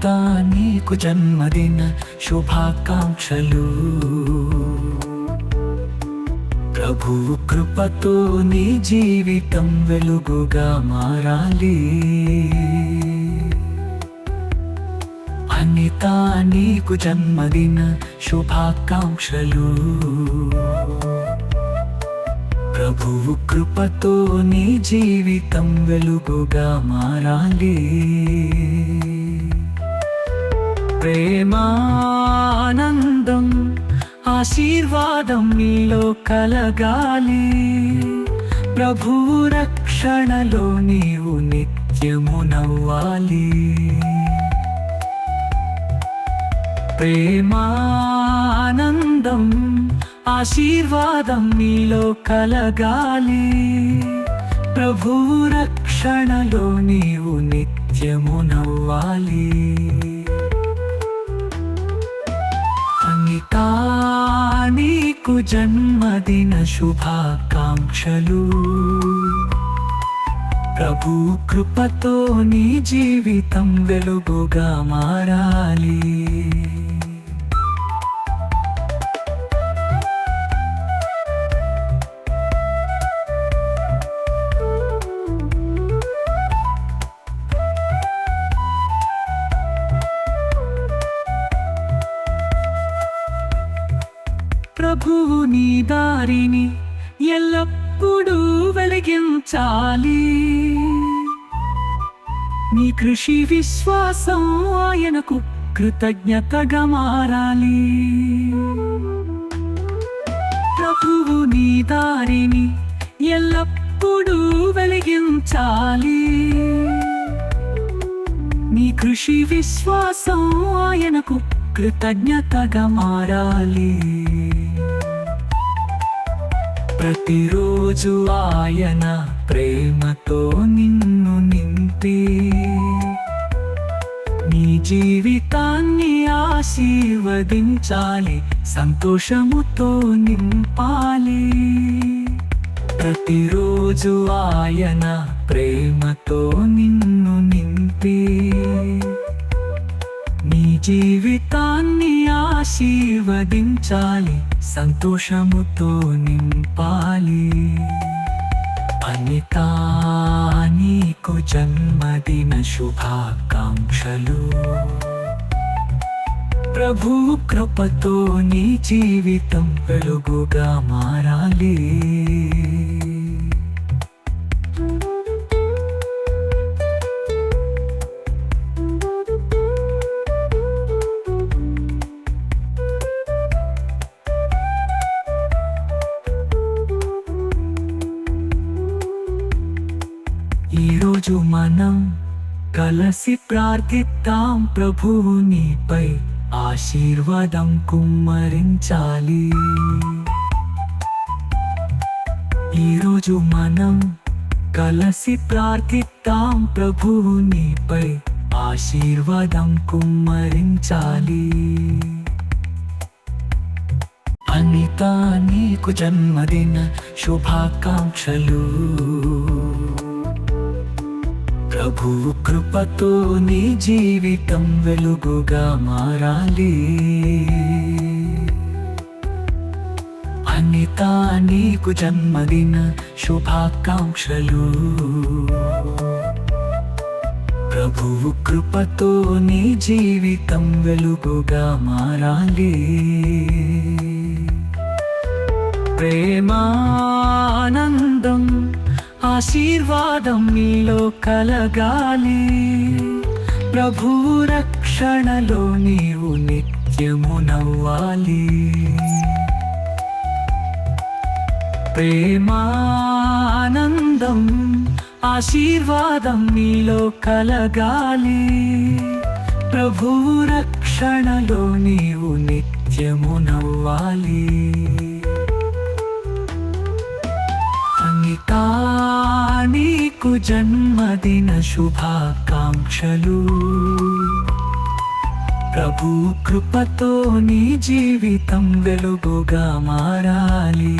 అంతా నీకు జన్మదిన శుభాకాంక్షలు. ప్రభువు కృపతో నీ జీవితం వెలుగుగా మారాలి. అనిత నీకు జన్మదిన శుభాకాంక్షలు. ప్రభువు కృపతో నీ జీవితం వెలుగుగా మారాలి. ప్రేమానందం ఆశీర్వాదం నీలో కలగాలి. ప్రభువు రక్షణలో నీవు నిత్యము నవ్వాలి. ప్రేమానందం ఆశీర్వాదం నీలో కలగాలి. ప్రభు రక్షణలో నీవు నిత్యము నవ్వాలి. నీకు జన్మదిన శుభాకాంక్షలు. ప్రభు కృపతో నీ జీవితం వెలుగుగా మారాలి. ప్రభువు నీ దారిని ఎల్లప్పుడూ వెలిగించాలి. నీ కృషి విశ్వాసం ఆయనకు కృతజ్ఞతగా మారాలి. ప్రభువు నీ దారిని ఎల్లప్పుడూ వెలిగించాలి. నీ కృషి విశ్వాసం ఆయనకు కృతజ్ఞతగా మారాలి. ప్రతిరోజు ఆయన ప్రేమతో నిన్ను నింపి. నీ జీవితాన్ని ఆశీర్వదించాలి సంతోషముతో నింపాలి. ప్రతిరోజు ఆయన ప్రేమతో నిన్ను ఆశీర్వదించాలి సంతోషముతో నింపాలి. అనితా నీకు జన్మదిన శుభాకాంక్షలు. ప్రభు కృపతో నీ జీవితం వెలుగుగా మారాలి. మనం కలసి ప్రార్థిద్దాం ప్రభువు నీపై ఆశీర్వాదం కుమ్మరించాలి. ఈరోజు మనం కలసి ప్రార్థిద్దాం ప్రభువు నీపై ఆశీర్వాదం కుమ్మరించాలి. అనిత నీకు జన్మదిన శుభాకాంక్షలు. ప్రభువు కృపతో నీ జీవితం వెలుగుగా మారాలి. అనిత నీకు జన్మదిన శుభాకాంక్షలు. ప్రభువు కృపతో నీ జీవితం వెలుగుగా మారాలి. ప్రేమా కలగాలి. ప్రభు రక్షణలో నీవు నిత్యము నవ్వాలి. ప్రేమానందం ఆశీర్వాదం నీలో కలగాలి. ప్రభు రక్షణలో నీవు నిత్యము నవ్వాలి. అనితా నీకు జన్మదిన శుభాకాంక్షలు. ప్రభు కృపతో నీ జీవితం వెలుగుగా మారాలి.